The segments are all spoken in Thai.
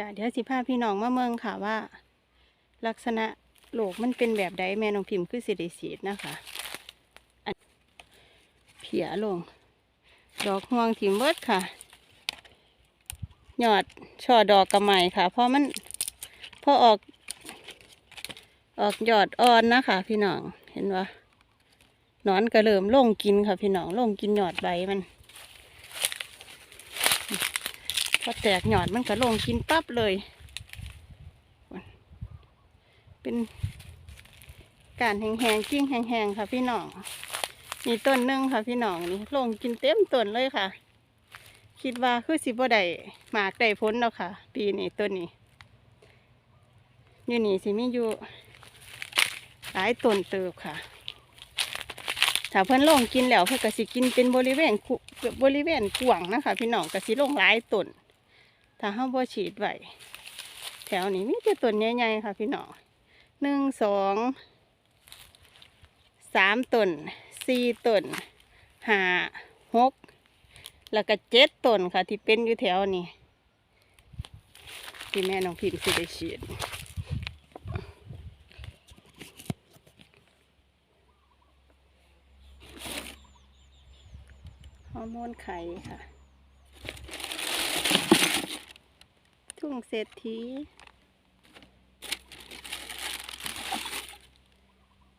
จ้ะเดี๋ยวสิพาพี่น้องมาเมืองค่ะว่า ลักษณะโลกมันเป็นแบบใดแม่น้องพิมพ์คือสิได้สีดนะคะอันเพียลง ดอกห่วงถิมเบิดค่ะยอดช่อดอกกระไหม่ค่ะ เพราะมันพอออก ออกยอดอ่อนนะคะ พี่น้องเห็นว่านอนก็เริ่มลงกินค่ะ พี่น้องลงกินยอดใบมัน พอแตกหยอดมันก็ลงกินปั๊บเลย เป็นการแห้งๆกิ้งแห้งๆค่ะพี่น้องมีต้นนึงค่ะพี่น้องนี่ลงกินเต็มต้นเลยค่ะ คิดว่าคือสิบ่ได้หมากได้พ้นแล้วค่ะ ปีนี้ต้นนี้อยู่นี่สิมีอยู่หลายต้นเติบค่ะถ้าเพิ่นลงกินแล้วเพิ่นก็สิกินเป็นบริเวณบริเวณกว้างนะคะพี่น้องก็สิลงหลายต้น ถ้าเฮาบ่ฉีดไว้แถวนี้มีแต่ต้นใหญ่ๆค่ะพี่น้องหนึ่งสองสามต้นสี่ต้นห้าหกแล้วก็เจ็ดต้นค่ะ ที่เป็นอยู่แถวนี้ที่แม่น้องพิมพ์สิได้ฉีดฮอร์โมนไข่ค่ะ ทุ่งเศรษฐี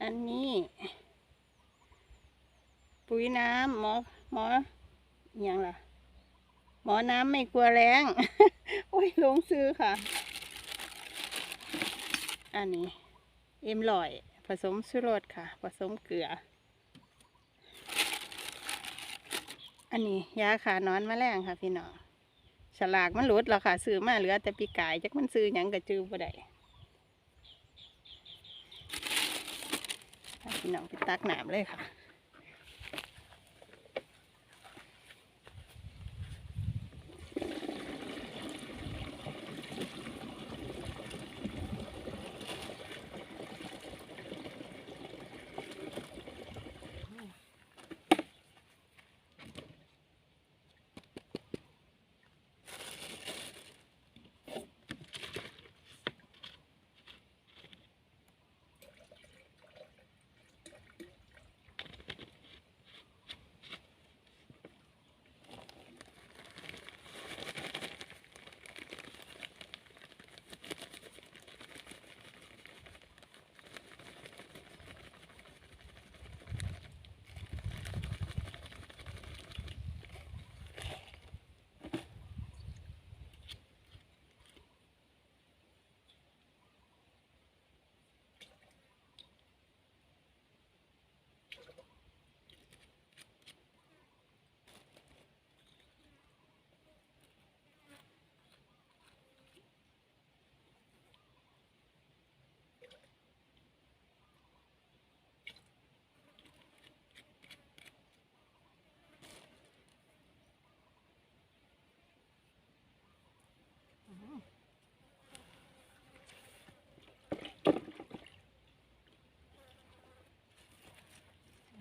อันนี้ ปุ๋ยน้ำหมอหมออย่างล่ะ หมอน้ำไม่กลัวแรงโอ้ยลงซื้อค่ะ อันนี้ เอ็มลอย ผสมสุรสค่ะ ผสมเกลือ อันนี้ยาขานอนแมลงค่ะพี่น้อง ฉลากมันหลุดแล้วค่ะ ซื้อมาเหลือแต่ปีกายจักมันซื้อหยังกระจือบ่ได้พี่น้องไปตักน้ำเลยค่ะ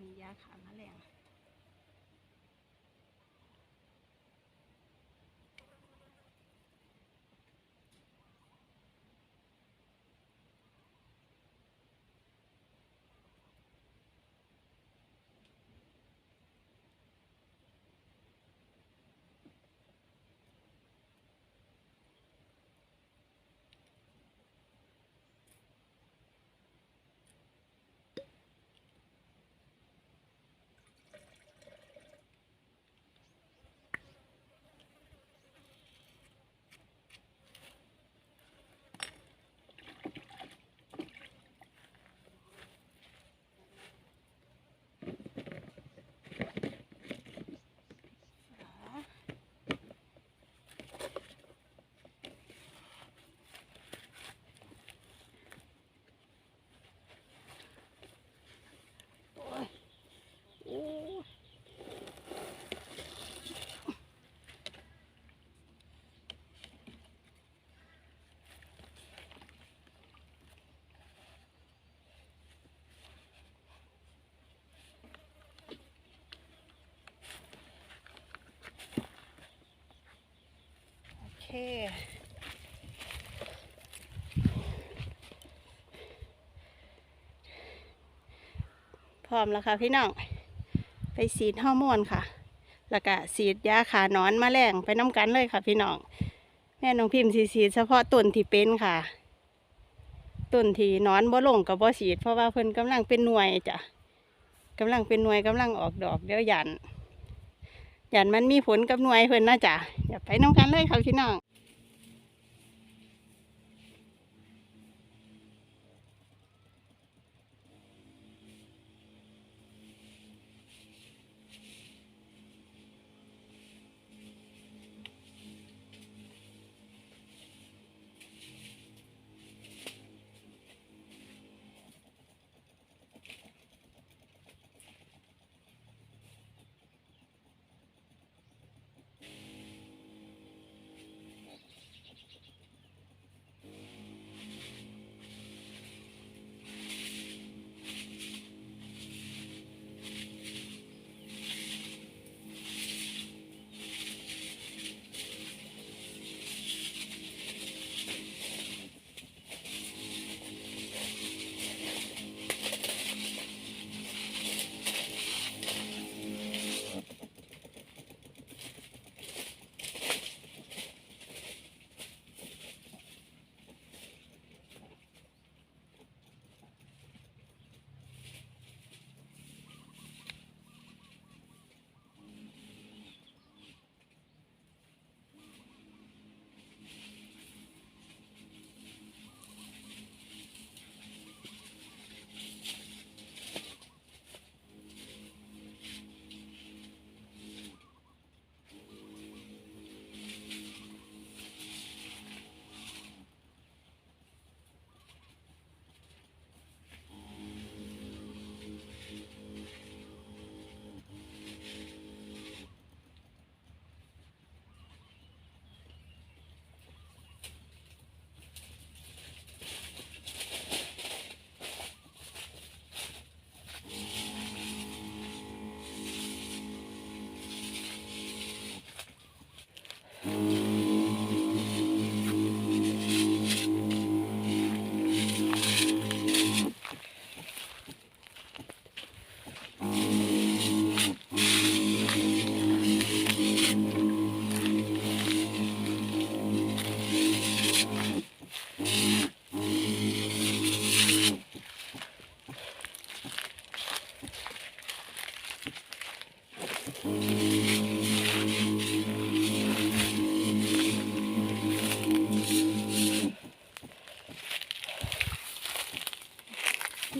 มียาขาแมลง พร้อมแล้วค่ะพี่น้อง ไปสีดห้อร์โนค่ะ แล้วก็สีดยาขานอนมาแรงไปน้ำกันเลยค่ะพี่น้อง แม่น้องพิมพ์สีสีเฉพาะต้นที่เป็นค่ะ ต้นที่นอนบ่ลงกับบ่สีด เพราะว่าเพิ่นกำลังเป็นหน่วยจ้ะกำลังเป็นหน่วยกำลังออกดอกเดี๋ยวหยัน ยันมันมีผลกับหน่วยเพื่อนนะจ้ะอย่าไปน้ำกันเลยครับพี่น้อง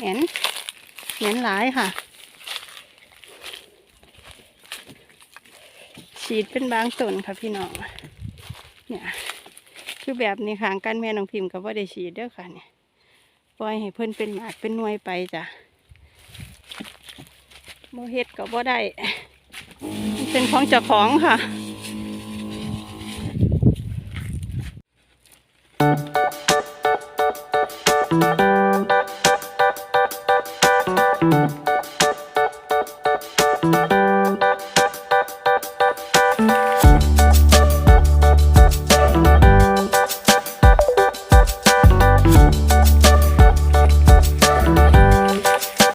เห็นเห็นหลายค่ะ ฉีดเป็นบางต้นค่ะพี่น้อง เนี่ย คือแบบนี้ค่ะกันแม่น้องพิมพ์กับว่าได้ฉีดเด้อค่ะเนี่ย ปล่อยให้เพิ่นเป็นหมากเป็นหน่วยไปจ้ะโมเฮ็ดกับว่าได้ เป็นของเจ้าของค่ะ